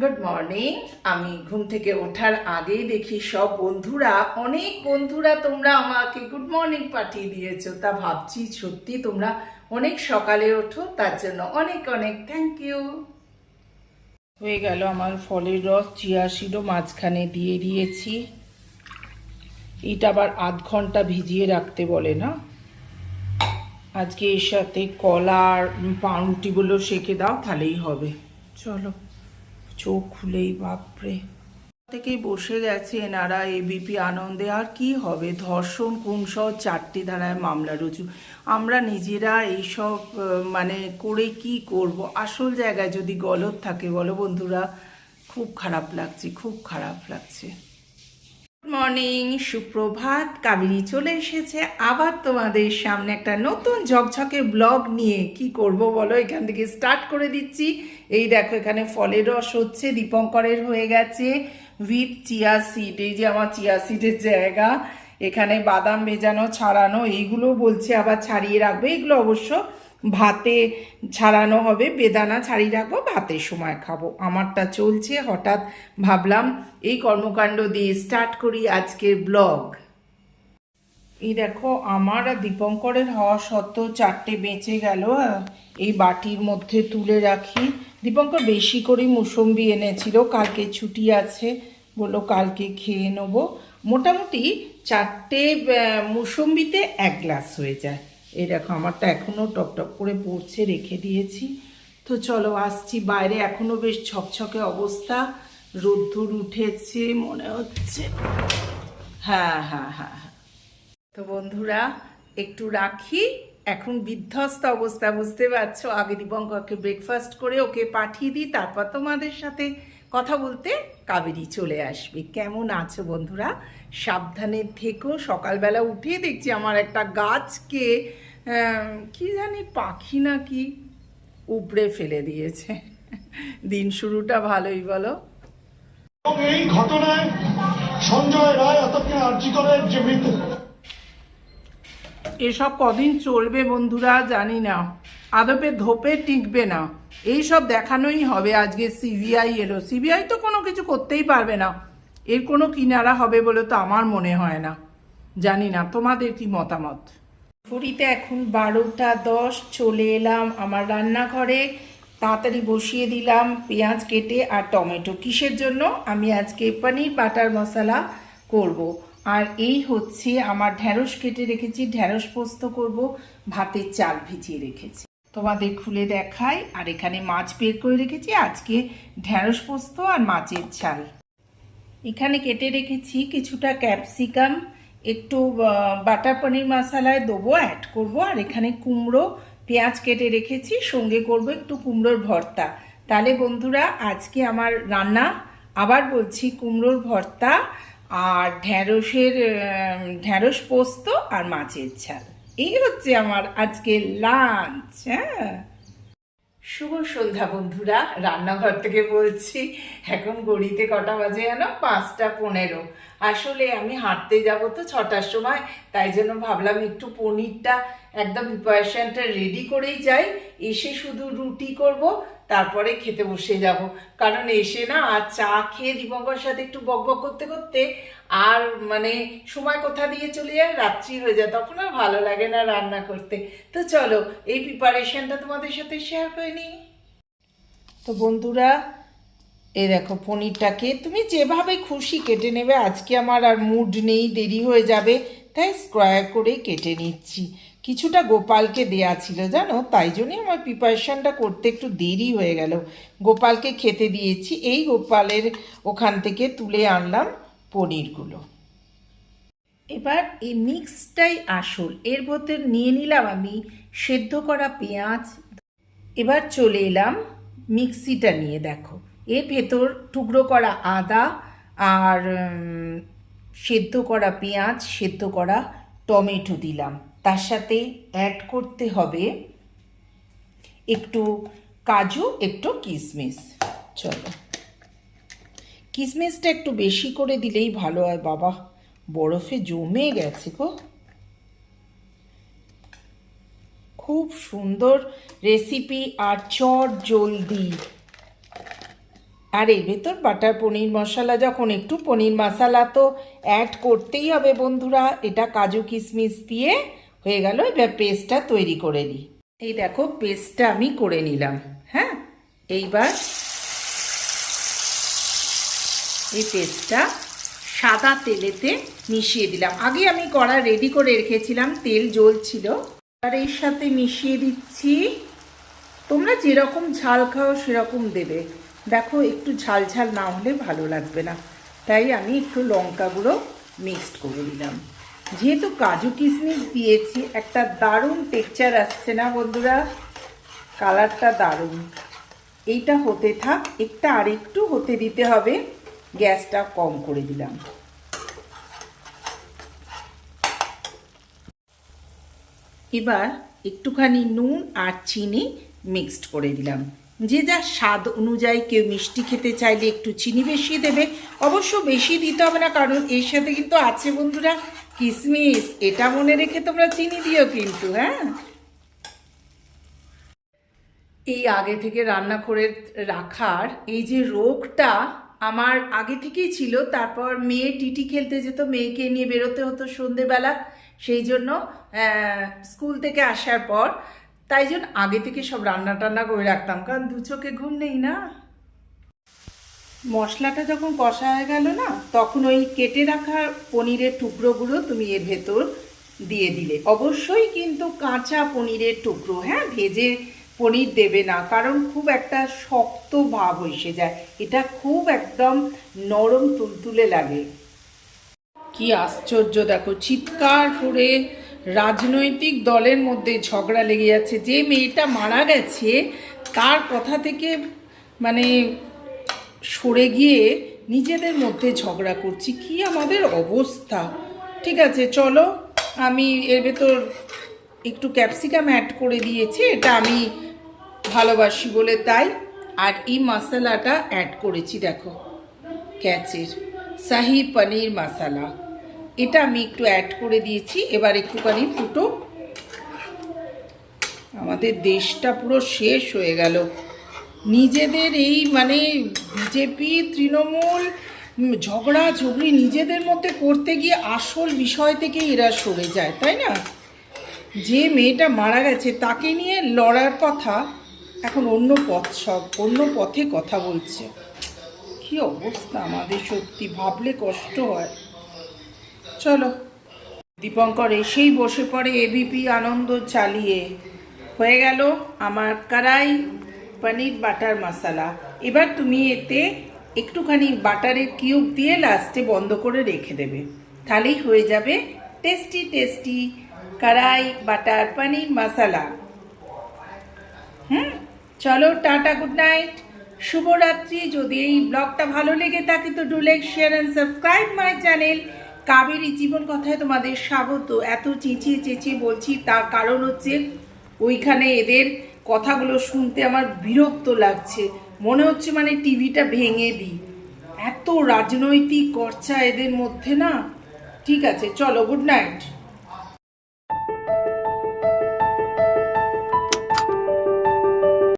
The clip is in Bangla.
গুড মর্নিং আমি ঘুম থেকে ওঠার আগেই দেখি সব বন্ধুরা, অনেক বন্ধুরা তোমরা আমাকে গুড মর্নিং পাঠিয়ে দিয়েছ। তা ভাবছি সত্যি তোমরা অনেক সকালে ওঠো, তার জন্য অনেক অনেক থ্যাংক ইউ হয়ে গেল আমার ফলের রস, চিয়া সিডও মাঝখানে দিয়ে দিয়েছি। এটা আবার আধ ঘণ্টা ভিজিয়ে রাখতে বলে না? আজকে এর সাথে কলার পাউরুটিগুলো সেকে দাও, তাহলেই হবে। চলো। চোখ খুলেই, বাপরে। থেকেই বসে গেছে এনারা এবিপি আনন্দে। আর কি হবে? ধর্ষণ, কুমসহ চারটি ধারায় মামলা রুজু। আমরা নিজেরা এইসব মানে করে কি করব? আসল জায়গায় যদি গলত থাকে, বলো বন্ধুরা, খুব খারাপ লাগছে, খুব খারাপ লাগছে। মর্নিং সুপ্রভাত। কাবেরি চলে এসেছে আবার তোমাদের সামনে একটা নতুন ঝকঝকে ব্লগ নিয়ে। কি করব বলো? এখান থেকে স্টার্ট করে দিচ্ছি। এই দেখো, এখানে ফলের রস হচ্ছে, দীপঙ্করের হয়ে গেছে উইথ চিয়া সিড এই যে আমার চিয়া সিডের জায়গা। এখানে বাদাম ভেজানো, ছাড়ানো, এইগুলো বলছে, আবার ছাড়িয়ে রাখবে। এগুলো অবশ্য ভাতে ছাড়ানো হবে, বেদানা ছাড়িয়ে রাখব, ভাতের সময় খাব। আমারটা চলছে, হঠাৎ ভাবলাম এই কর্মকাণ্ড দিয়ে স্টার্ট করি আজকের ব্লগ এই দেখো, আমার আর দীপঙ্করের হওয়া সত্ত্বেও চারটে বেঁচে গেল এই বাটির মধ্যে তুলে রাখি। দীপঙ্কর বেশি করে মুসম্বি এনেছিল, কালকে ছুটি আছে, বলল কালকে খেয়ে নেব। মোটামুটি চারটে মুসম্বিতে এক গ্লাস হয়ে যায়। এই দেখো আমারটা এখনও টপটপ করে পড়ছে, রেখে দিয়েছি। তো চলো, আসছি বাইরে এখনও বেশ ছকছকে অবস্থা। রোদ্দুর উঠেছে, মনে হচ্ছে। হ্যাঁ হ্যাঁ হ্যাঁ হ্যাঁ। তো বন্ধুরা, একটু রাখি। এখন বিধ্বস্ত অবস্থা, বুঝতে পারছ? আগে দীপঙ্করকে ব্রেকফাস্ট করে ওকে পাঠিয়ে দিই, তারপর তোমাদের সাথে কথা বলতে কাবেরি চলে আসবে। কেমন আছো বন্ধুরা? সাবধানে থেকো। সকালবেলা উঠে দেখছি আমার একটা গাছকে কি জানি পাখি নাকি উপড়ে ফেলে দিয়েছে। দিন শুরুটা ভালোই বলো। এই ঘটনায় সঞ্জয় রায় অর্থাৎ আর্যিকরের যে মৃত্যু। এসব কদিন চলবে বন্ধুরা জানি না। আদপে ধোপে টিকবে না। এই সব দেখানোই হবে আজকে সিবিআই এলো সিবিআই তো কোনো কিছু করতেই পারবে না। এর কোনো কিনারা হবে বলে তো আমার মনে হয় না। জানি না তোমাদের কি মতামত? ঘড়িতে এখন বারোটা দশ চলে এলাম আমার রান্নাঘরে। তাড়াতাড়ি বসিয়ে দিলাম পেঁয়াজ কেটে আর টমেটো। কিসের জন্য? আমি আজকে পনির বাটার মশলা করব। আর এই হচ্ছে আমার ঢ্যাঁড়স কেটে রেখেছি ঢ্যাঁড়স পোস্ত করব, ভাতের চাল ভিজিয়ে রেখেছি। তোমাদের খুলে দেখাই। আর এখানে মাছ বের করে রেখেছি, আজকে ঢ্যাঁড়স পোস্ত আর মাছের চাল এখানে কেটে রেখেছি কিছুটা ক্যাপসিকাম একটু বাটার পনির মশলায় দেবো অ্যাড করব, আর এখানে কুমড়ো, পেঁয়াজ কেটে রেখেছি, সঙ্গে করব একটু কুমড়োর ভর্তা। তাহলে বন্ধুরা, আজকে আমার রান্না, আবার বলছি কুমড়োর ভর্তা আর ঢ্যাঁড়সের ঢ্যাঁড়স পোস্ত আর মাছের ঝাল। এই হচ্ছে আমার আজকে লাঞ্চ হ্যাঁ? শুভ সন্ধ্যা বন্ধুরা, রান্নাঘর থেকে বলছি, এখন গড়িতে কটা বাজে যেন পাঁচটা পনেরো। আসলে আমি হাঁটতে যাব তো ছটার সময়, তাই জন্য ভাবলাম একটু পনিরটা একদম প্রিপারেশানটা রেডি করেই যাই। এসে শুধু রুটি করব তারপরে খেতে বসে যাব। কারণ এসে না আর চা খেয়ে দীপঙ্কর সাথে একটু বকবক করতে করতে আর মানে সময় কোথা দিয়ে চলে যায়? রাত্রি হয়ে যায়। তখন আর ভালো লাগে না রান্না করতে। তো চলো, এই প্রিপারেশনটা তোমাদের সাথে শেয়ার করে নিই। তো বন্ধুরা এই দেখো পনিরটাকে তুমি যেভাবে খুশি কেটে নেবে, আজকে আমার আর মুড নেই, দেরি হয়ে যাবে, তাই স্কোয়ার করে কেটে নিচ্ছি। কিছুটা গোপালকে দেয়া ছিল, জানো? তাই জন্যই আমার প্রিপারেশনটা করতে একটু দেরি হয়ে গেল। গোপালকে খেতে দিয়েছি, এই গোপালের ওখান থেকে তুলে আনলাম পনিরগুলো। এবার এই মিক্সটাই আসল। এর ভেতর নিয়ে নিলাম আমি সেদ্ধ করা পেঁয়াজ। এবার চলে এলাম মিক্সিটা নিয়ে, দেখো। এর ভেতর টুকরো করা আদা আর সেদ্ধ করা পেঁয়াজ, সেদ্ধ করা টমেটো দিলাম। তার সাথে অ্যাড করতে হবে একটু কাজু, একটু কিশমিশ চলো। কিশমিশটা একটু বেশি করে দিলেই ভালো হয়। বাবা, বরফে জমে গেছে গো। খুব সুন্দর রেসিপি আর চট জলদি। আর এর ভেতর বাটার পনির মশলা, যখন একটু পনির মশলা তো অ্যাড করতেই হবে বন্ধুরা, এটা কাজু কিশমিশ দিয়ে হয়ে গেল, এবার পেস্টটা তৈরি করে নিই এই দেখো, পেস্টটা আমি করে নিলাম হ্যাঁ? এইবার এই পেস্টটা সাদা তেলেতে মিশিয়ে দিলাম। আগে আমি কড়া রেডি করে রেখেছিলাম, তেল জ্বলছিল। আর এর সাথে মিশিয়ে দিচ্ছি, তোমরা যেরকম ঝাল খাও সেরকম দেবে। দেখো, একটু ঝাল ঝাল না হলে ভালো লাগবে না। তাই আমি একটু লঙ্কা গুঁড়ো মিক্সড করে দিলাম যেহেতু কাজু কিশমিশ দিয়েছি, একটা দারুণ টেক্সচার আসছে না বন্ধুরা? কালারটা দারুণ। এইটা হতে থাক, একটা আর একটু হতে দিতে হবে। গ্যাসটা কম করে দিলাম। এবার একটুখানি নুন আর চিনি মিক্সড করে দিলাম। যে যা স্বাদ অনুযায়ী কেউ মিষ্টি খেতে চাইলে একটু চিনি বেশি দেবে। অবশ্য বেশি দিতে হবে না, কারণ এর সাথে কিন্তু আছে বন্ধুরা কিশমিশ এটা মনে রেখে তোমরা চিনি দিও কিন্তু হ্যাঁ? এই আগে থেকে রান্না করে রাখার এই যে রোগটা আমার আগে থেকেই ছিল, তারপর মেয়ে টিটি খেলতে যেত, মেয়েকে নিয়ে বেরোতে হতো সন্ধেবেলা, সেই জন্য স্কুল থেকে আসার পর, তাই জন্য আগে থেকে সব রান্না টান্না করে রাখতাম, কারণ দু চোখে ঘুম নেই না? মশলাটা যখন কষা হয়ে গেল না, তখন ওই কেটে রাখা পনিরের টুকরোগুলো তুমি এর ভেতর দিয়ে দিলে। অবশ্যই কিন্তু কাঁচা পনিরের টুকরো হ্যাঁ? ভেজে পনির দেবে না, কারণ খুব একটা শক্ত ভাব এসে যায়। এটা খুব একদম নরম তুলতুলে লাগে। কি আশ্চর্য, দেখো, চিৎকার করে রাজনৈতিক দলের মধ্যে ঝগড়া লেগে যাচ্ছে। যে মেয়েটা মারা গেছে, তার কথা থেকে মানে সরে গিয়ে নিজেদের মধ্যে ঝগড়া করছি। কি আমাদের অবস্থা? ঠিক আছে, চলো। আমি এর ভেতর একটু ক্যাপসিকাম অ্যাড করে দিয়েছি, এটা আমি ভালোবাসি বলে তাই। আর এই মশলাটা অ্যাড করেছি, দেখো। ক্যাচের, শাহি পনির মশালা। এটা আমি একটু অ্যাড করে দিয়েছি, এবার একটুখানি ফুটো। আমাদের দেশটা পুরো শেষ হয়ে গেল। নিজেদের এই মানে বিজেপি তৃণমূল ঝগড়া ঝগড়ি নিজেদের মধ্যে করতে গিয়ে আসল বিষয় থেকে এরা সরে যায়, তাই না? যে মেয়েটা মারা গেছে তাকে নিয়ে লড়ার কথা এখন অন্য পথ সব, অন্য পথে কথা বলছে। কি অবস্থা আমাদের সত্যি, ভাবলে কষ্ট হয়। চলো, দীপঙ্কর এসেই বসে পড়ে এবিপি আনন্দ চালিয়ে। হয়ে গেল আমার কড়াই পনির বাটার মশলা। এবার তুমি এতে একটুখানি বাটারের কিউব দিয়ে লাস্টে বন্ধ করে রেখে দেবে। তাহলেই হয়ে যাবে tasty tasty kadai butter paneer masala. Hmm? চলো, টাটা, গুড নাইট। শুভরাত্রি। যদি এই ব্লগটা ভালো লেগে থাকে, তো do like share and subscribe my channel Kaberi জীবন কথায় তোমাদের স্বাগত। এত চেঁচিয়ে চেঁচিয়ে বলছি, তার কারণ হচ্ছে ওইখানে এদের কথাগুলো শুনতে আমার বিরক্ত লাগছে। মনে হচ্ছে মানে টিভিটা ভেঙে দিই। এত রাজনৈতিক কর্চা এদের মধ্যে না? ঠিক আছে, চলো গুড নাইট